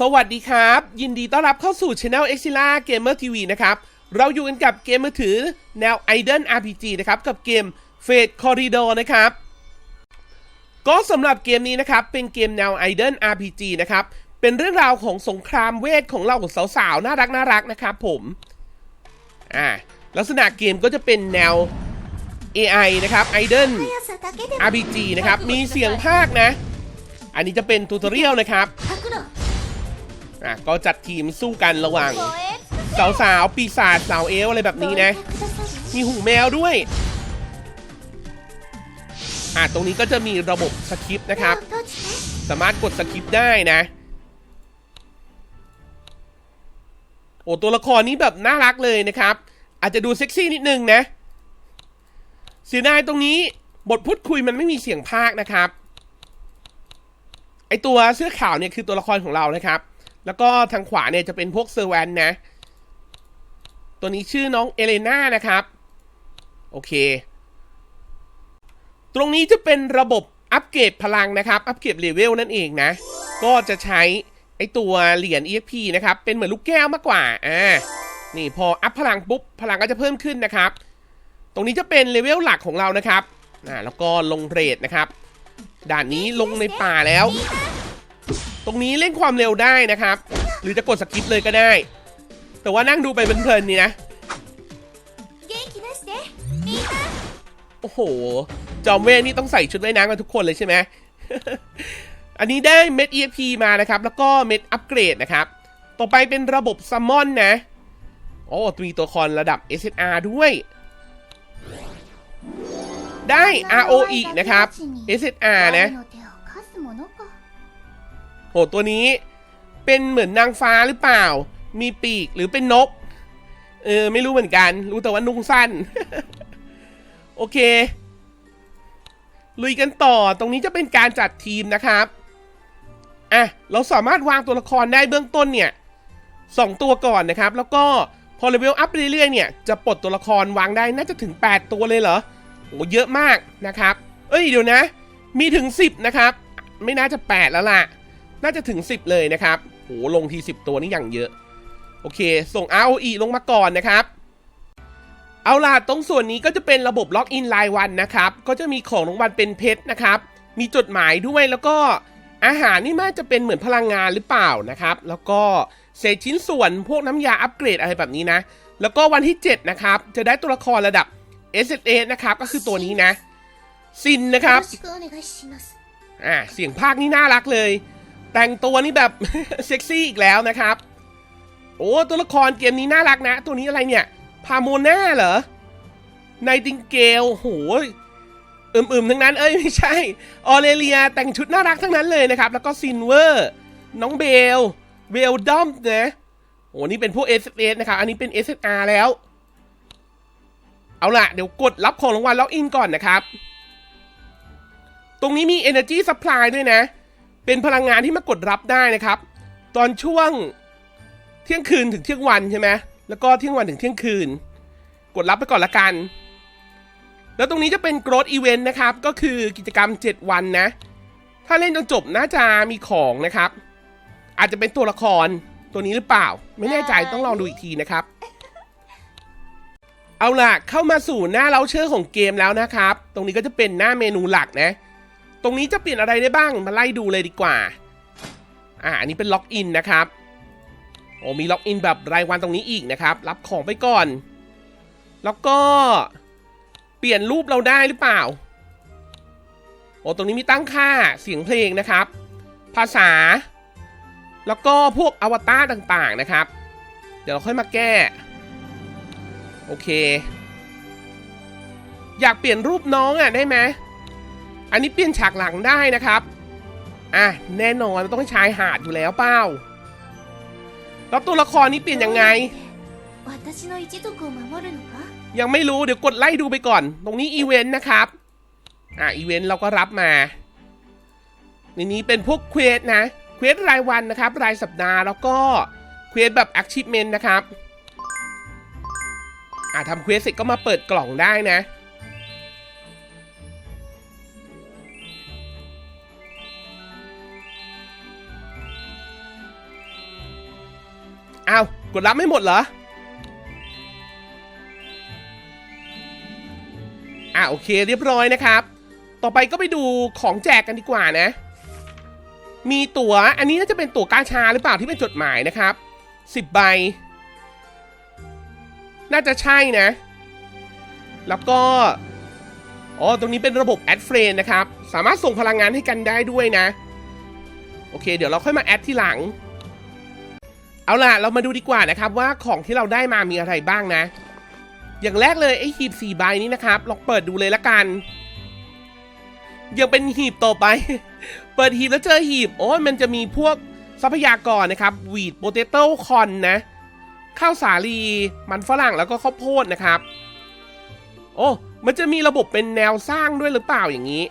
สวัสดีครับ ยินดีต้อนรับเข้าสู่ช anel e x i l a Gamer TV นะครับ เราอยู่กันกับเกมมือถือแนว Idol RPG นะครับ กับเกม Fate Corridor นะครับ ก็สำหรับเกมนี้นะครับ เป็นเกมแนว Idol RPG นะครับ เป็นเรื่องราวของสงครามเวทของเราของสาวๆ น่ารักน่ารักนะครับผมอ่าลักษณะเกมก็จะเป็นแนว AI นะครับ Idol RPG นะครับ มีเสียงภาคนะ อันนี้จะเป็นทูตเรียลนะครับ่ะก็จัดทีมสู้กันระหว่าง สาวๆปีศาจสาวเอลอะไรแบบนี้นะ มีหูแมวด้วยอะตรงนี้ก็จะมีระบบสคริปต์นะครับ สามารถกดสคริปต์ได้นะโอ้ตัวละครนี้แบบน่ารักเลยนะครับ อาจจะดูเซ็กซี่นิดนึงนะเสียดายตรงนี้บทพูดคุยมันไม่มีเสียงภาคนะครับ ไอตัวเสื้อขาวเนี่ยคือตัวละครของเรานะครับ แล้วก็ทางขวาเนี่ยจะเป็นพวกเซอร์แวนนะ ตัวนี้ชื่อน้องเอเลน่านะครับ โอเค ตรงนี้จะเป็นระบบอัปเกรดพลังนะครับ อัปเกรดเลเวลนั่นเองนะ ก็จะใช้ไอตัวเหรียญ EXP นะครับ เป็นเหมือนลูกแก้วมากกว่า อ่า นี่พออัพพลังปุ๊บ พลังก็จะเพิ่มขึ้นนะครับ ตรงนี้จะเป็นเลเวลหลักของเรานะครับ อ่า แล้วก็ลงเรทนะครับ ด่านนี้ลงในป่าแล้ว ตรงนี้เล่นความเร็วได้นะครับ หรือจะกดสกิปเลยก็ได้ แต่ว่านั่งดูไปเพลินๆนี่นะโอ้โห จอมเวทนี่ต้องใส่ชุดว่ายน้ำกันทุกคนเลยใช่ไหมอันนี้ได้เม็ด EFP มานะครับ แล้วก็เม็ดอัปเกรดนะครับ ต่อไปเป็นระบบซัมมอนนะ โอ้มีตัวคอนระดับ SSR ด้วย ได้ ROE นะครับ SSR นะ หตัวนี้ เป็นเหมือนนางฟ้าหรือเปล่า มีปีกหรือเป็นนก เออ ไม่รู้เหมือนกัน รู้แต่ว่านุ่งสั้น โอเค ลุยกันต่อ ตรงนี้จะเป็นการจัดทีมนะครับ อะ เราสามารถวางตัวละครได้เบื้องต้นเนี่ยสองตัวก่อนนะครับ แล้วก็พอเลเวลอัพเรื่อยๆเนี่ย จะปลดตัวละครวางได้น่าจะถึง 8 ตัวเลยเหรอโหเยอะมากนะครับ เอ้ยเดี๋ยวนะ มีถึง 10 นะครับ ไม่น่าจะ 8 แล้วล่ะ น่าจะถึง 10 เลยนะครับโหลงที 10 ตัวนี่อย่างเยอะ โอเค ส่ง ROE ลงมาก่อนนะครับ เอาล่ะตรงส่วนนี้ก็จะเป็นระบบล็อกอินรายวันนะครับ ก็จะมีของรางวัลเป็นเพชรนะครับ มีจดหมายด้วยแล้วก็อาหารนี่น่าจะเป็นเหมือนพลังงานหรือเปล่านะครับ แล้วก็เศษชิ้นส่วนพวกน้ำยาอัปเกรดอะไรแบบนี้นะ แล้วก็วันที่ 7 นะครับ จะได้ตัวละครระดับ s s นะครับ ก็คือตัวนี้นะ ซินนะครับ อ่า เสียงภาคนี่น่ารักเลย แต่งตัวนี่แบบ เซ็กซี่อีกแล้วนะครับ โอ้ตัวละครเกมนี้น่ารักนะ ตัวนี้อะไรเนี่ย พาโมน่าเหรอไนติงเกลโหอึมๆทั้งนั้น เอ้ยไม่ใช่ ออเรเลียแต่งชุดน่ารักทั้งนั้นเลยนะครับ แล้วก็ซินเวอร์ น้องเบล เวลดอมนะโอ้นี่เป็นพวก s s นะครับ อันนี้เป็น SSR แล้ว เอาล่ะ เดี๋ยวกดรับของรางวัลล็อกอินก่อนนะครับ ตรงนี้มี Energy Supply ด้วยนะ เป็นพลังงานที่มากดรับได้นะครับ ตอนช่วงเที่ยงคืนถึงเที่ยงวันใช่ไหมแล้วก็เที่ยงวันถึงเที่ยงคืน กดรับไปก่อนละกัน แล้วตรงนี้จะเป็น Growth Event นะครับ ก็คือกิจกรรม 7 วันนะ ถ้าเล่นจนจบน่าจะมีของนะครับ อาจจะเป็นตัวละครตัวนี้หรือเปล่า ไม่แน่ใจต้องลองดูอีกทีนะครับ เอาล่ะเข้ามาสู่หน้าเราเชอร์ของเกมแล้วนะครับ ตรงนี้ก็จะเป็นหน้าเมนูหลักนะ ตรงนี้จะเปลี่ยนอะไรได้บ้างมาไล่ดูเลยดีกว่า อ่าอันนี้เป็นล็อกอินนะครับโอ้มีล็อกอินแบบรายวันตรงนี้อีกนะครับ รับของไปก่อน แล้วก็เปลี่ยนรูปเราได้หรือเปล่า โอ้ตรงนี้มีตั้งค่าเสียงเพลงนะครับ ภาษา แล้วก็พวกอวตารต่างๆนะครับ เดี๋ยวเราค่อยมาแก้ โอเค อยากเปลี่ยนรูปน้องอะได้ไหม อันนี้เปลี่ยนฉากหลังได้นะครับ อะแน่นอนต้องชายหาดอยู่แล้วเป้า แล้วตัวละครนี้เปลี่ยนยังไง ยังไม่รู้เดี๋ยวกดไล่ดูไปก่อน ตรงนี้อีเวนต์นะครับ อะอีเวนต์เราก็รับมาในนี้เป็นพวกเควสนะ เควสรายวันนะครับ รายสัปดาห์แล้วก็เควสแบบอัคชิพเมนนะครับ อะทำเควสเสร็จก็มาเปิดกล่องได้นะ อ้าว กดรับไม่หมดเหรอ อะโอเคเรียบร้อยนะครับ ต่อไปก็ไปดูของแจกกันดีกว่านะ มีตั๋ว อันนี้น่าจะเป็นตั๋วกาชาหรือเปล่าที่เป็นจดหมายนะครับสิบใบ น่าจะใช่นะ แล้วก็ อ๋อ ตรงนี้เป็นระบบแอดเฟรนนะครับ สามารถส่งพลังงานให้กันได้ด้วยนะ โอเค เดี๋ยวเราค่อยมาแอดที่หลัง เอาล่ะ เรามาดูดีกว่านะครับว่าของที่เราได้มามีอะไรบ้างนะ อย่างแรกเลยไอ้หีบสี่ใบนี้นะครับลองเปิดดูเลยละกัน ยังเป็นหีบต่อไป เปิดหีบแล้วเจอหีบ โอ้ยมันจะมีพวกทรัพยากรนะครับวีดโปเตโต้คอนนะข้าวสาลีมันฝรั่งแล้วก็ข้าวโพดนะครับ โอ้มันจะมีระบบเป็นแนวสร้างด้วยหรือเปล่าอย่างนี้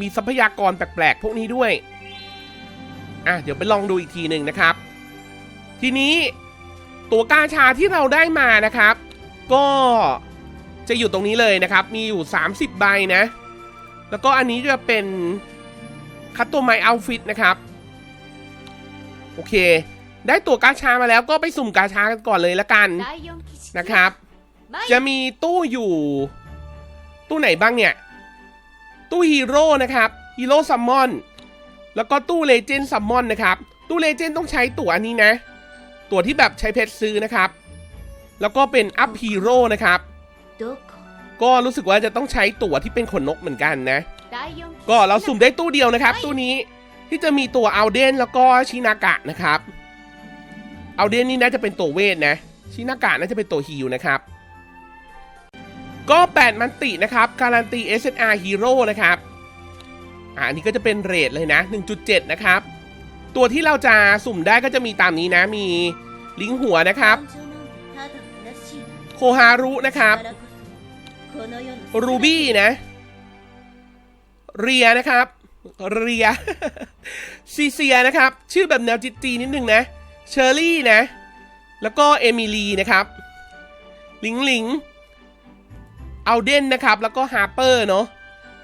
มีทรัพยากรแปลกๆพวกนี้ด้วย อะเดี๋ยวไปลองดูอีกทีหนึ่งนะครับ ทีนี้ตัวกาชาที่เราได้มานะครับ ก็จะอยู่ตรงนี้เลยนะครับ มีอยู่ 30 ใบนะ แล้วก็อันนี้จะเป็นคัตตัวไมเอาฟิตนะครับ โอเค ได้ตัวกาชามาแล้วก็ไปสุ่มกาชากันก่อนเลยละกันนะครับ จะมีตู้อยู่ ตู้ไหนบ้างเนี่ย ตู้ฮีโร่นะครับฮีโร่ซัมมอนแล้วก็ตู้เลเจนด์ซัมมอนนะครับ ตู้เลเจนด์ต้องใช้ตัวอันนี้นะ ตัวที่แบบใช้เพชรซื้อนะครับ แล้วก็เป็นอัพฮีโร่นะครับ ก็รู้สึกว่าจะต้องใช้ตัวที่เป็นขนนกเหมือนกันนะ ก็เราสุ่มได้ตู้เดียวนะครับ ตู้นี้ที่จะมีตัวอัลเดนแล้วก็ชินากะนะครับอัลเดนนี่น่าจะเป็นตัวเวทนะชินากะน่าจะเป็นตัวฮิลนะครับ ก็ 8 มันตินะครับ การันตี SSR Hero นะครับอันนี้ก็จะเป็นเรทเลยนะ 1.7 นะครับ ตัวที่เราจะสุ่มได้ก็จะมีตามนี้นะมีลิงหัวนะครับ โคฮารุนะครับ รูบี้นะ เรียนะครับ เรีย ซีเซียนะครับ ชื่อแบบแนวจิตตีนิดนึงนะ เชอร์รี่นะ แล้วก็เอมิลีนะครับลิงลิงเอาเดนนะครับ แล้วก็ฮาร์เปอร์เนาะ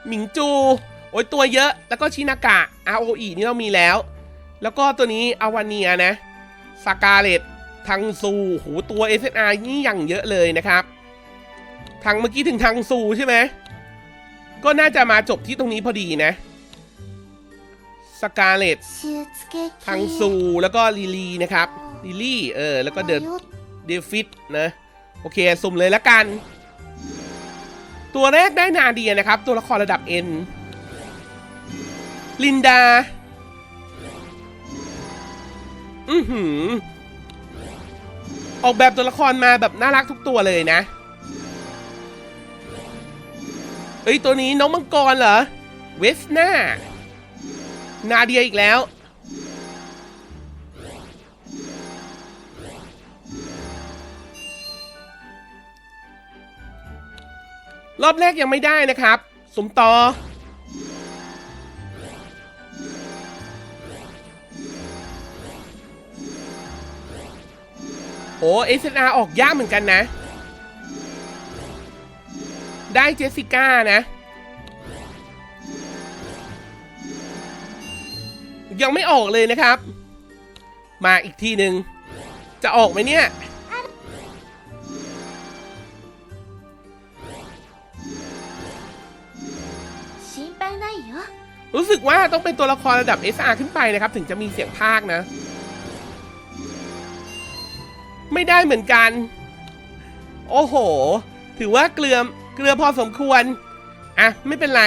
หมิงจู โอ้ยตัวเยอะ แล้วก็ชินากะ ROE นี่เรามีแล้ว แล้วก็ตัวนี้อวานียนะสกาเลตทังซูโหตัว SNR นี่อย่างเยอะเลยนะครับทางเมื่อกี้ถึงทางซูใช่ไหมก็น่าจะมาจบที่ตรงนี้พอดีนะสกาเลตทางซูแล้วก็ลิลีนะครับลิลี่เออแล้วก็เดเดฟิตนะโอเคสุ่มเลยละกัน ตัวแรกได้นาเดียนะครับ ตัวละครระดับ N ลินดา อือหือ ออกแบบตัวละครมาแบบน่ารักทุกตัวเลยนะ เอ้ย ตัวนี้น้องมังกรเหรอ เวสนานาเดียอีกแล้ว รอบแรกยังไม่ได้นะครับ สมต่อ โอ้เอสออาร์ออกยากเหมือนกันนะ ได้เจสสิก้านะ ยังไม่ออกเลยนะครับ มาอีกทีหนึ่งจะออกไหมเนี่ยรู้สึกว่าต้องเป็นตัวละครระดับ SR ขึ้นไปนะครับ ถึงจะมีเสียงภาคนะ ไม่ได้เหมือนกัน โอ้โห ถือว่าเกลือเกลือพอสมควร อะ ไม่เป็นไร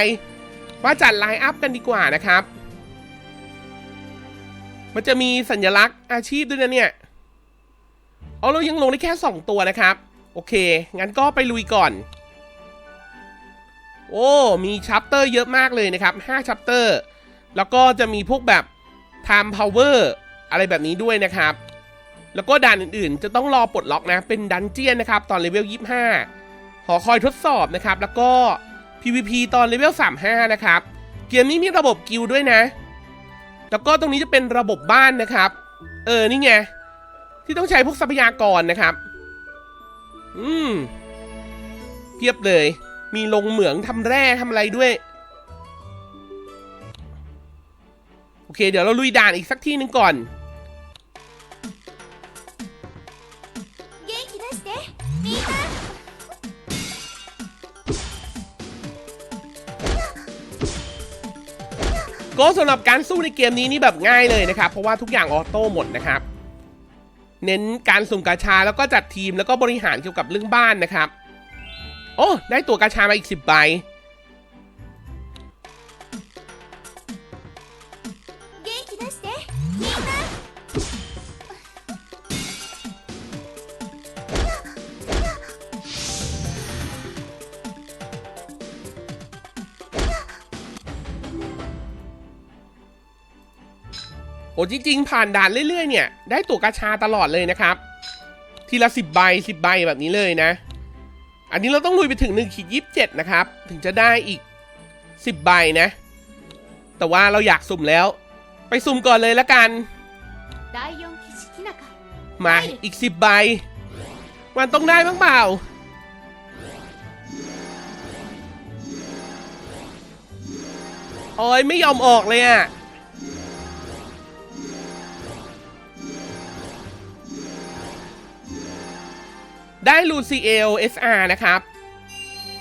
ว่าจัดไลน์อัพกันดีกว่านะครับ มันจะมีสัญลักษณ์อาชีพด้วยนะเนี่ยเอาเรายังลงได้แค่ 2 ตัวนะครับ โอเค งั้นก็ไปลุยก่อน โอ้ มีชัปเตอร์เยอะมากเลยนะครับ5ชัปเตอร์ แล้วก็จะมีพวกแบบ time power อะไรแบบนี้ด้วยนะครับ แล้วก็ด่านอื่นๆ จะต้องรอปลดล็อกนะ เป็นดันเจียนนะครับ ตอนเลเวล 25 หอคอยทดสอบนะครับ แล้วก็ PVP ตอนเลเวล 35 นะครับ เกมนี้มีระบบกิลด์ด้วยนะ แล้วก็ตรงนี้จะเป็นระบบบ้านนะครับ เออ นี่ไง ที่ต้องใช้พวกทรัพยากรนะครับ อืม เพียบเลย มีลงเหมืองทำแร่ทำอะไรด้วย โอเค เดี๋ยวเราลุยด่านอีกสักที่หนึ่งก่อน สำหรับการสู้ในเกมนี้นี่แบบง่ายเลยนะครับ เพราะว่าทุกอย่างออโต้หมดนะครับ เน้นการสุ่มกาชาแล้วก็จัดทีมแล้วก็บริหารเกี่ยวกับเรื่องบ้านนะครับ โอ้ ได้ตัวกาชามาอีก 10ใบ โอ้จริงๆ ผ่านด่านเรื่อยๆ เนี่ย ได้ตั๋วกาชาตลอดเลยนะครับ ทีละสิบใบสิบใบแบบนี้เลยนะ อันนี้เราต้องลุยไปถึง1นึ่ขีดยีนะครับ ถึงจะได้อีกสิบใบนะ แต่ว่าเราอยากสุ่มแล้ว ไปสุ่มก่อนเลยละกัน มาอีกสิบใบมันต้องได้บ้างเปล่าโอ้ยไม่ยอมออกเลยอะ่ะ ได้ลูซีเอล SR นะครับ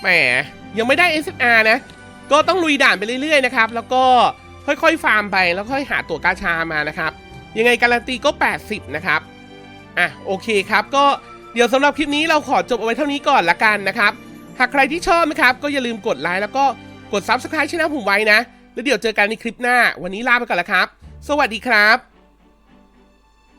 แหม ยังไม่ได้ SR นะ ก็ต้องลุยด่านไปเรื่อยๆนะครับ แล้วก็ค่อยๆ ฟาร์มไป แล้วค่อยหาตัวกาชามานะครับ ยังไงการันตีก็ 80 นะครับ อะ โอเคครับ ก็เดี๋ยวสำหรับคลิปนี้เราขอจบเอาไว้เท่านี้ก่อนละกันนะครับ หากใครที่ชอบนะครับ ก็อย่าลืมกดไลค์แล้วก็กด Subscribe ช่องผมไว้นะ แล้วเดี๋ยวเจอกันในคลิปหน้า วันนี้ลาไปก่อนละครับ สวัสดีครับ